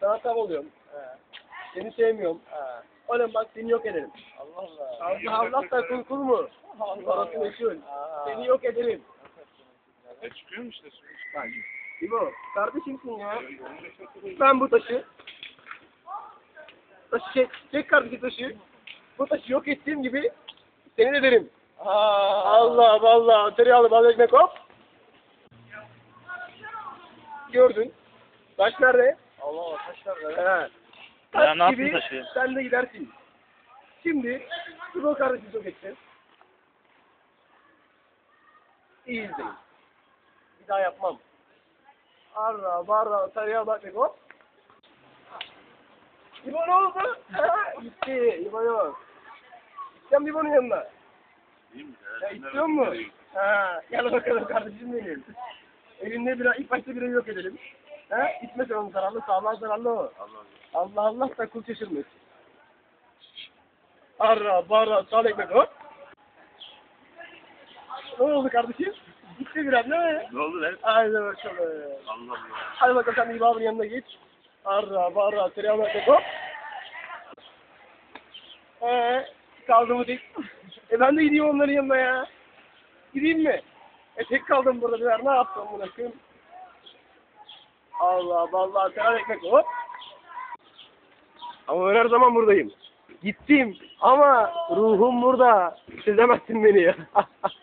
Sana tam oluyorum. Seni sevmiyorum. Oğlum bak seni yok ederim. Allah Allah. Allah Allah da kul kul mu? Orası meşhur. Seni yok ederim. E çıkıyor mu işte? Bak. İbo kardeşimsin ya. Ben bu taşı. Taşı çek. Çek kardeşi taşı. Bu taşı yok ettiğim gibi seni de derim. Allah Allah. Tereyağlı bal ekmek hop. Gördün. Taş nerede? Allah Allah taşlar. He. Ya Taş ne gibi taşı? sen de gidersin. Şimdi İbo kardeşi çok edeceğiz. İyi izleyin. Bir daha yapmam. Arra barra sarıya bak be hop. İbo ne oldu? Ha, gitti. İbo yok. Gideceğim İbo'nun yanına. Değil mi? Ya istiyor mu? Ha, gel bakalım kardeşim benim. Elinde bira, ilk başta birayı yok edelim. Ha, içme sen onu zararlı, sağlığa zararlı o. Allah Allah da kul şaşırmış. Arra, barra, sağ ekmek hop. Ne oldu kardeşim? Gitti biraz değil mi? Ne oldu lan? Haydi bakalım. Allah Allah. Hadi bakalım sen İbab'ın yanına geç. Arra, barra, tereyağlı ekmek hop. Ee, kaldı mı tek? E ben de gideyim onların yanına ya. Gideyim mi? E tek kaldım burada birer. Ne yaptım bunu? Allah Allah tereyağlı ekmek hop. Ama ben her zaman buradayım. Gittim ama ruhum burada. Çözemezsin beni ya.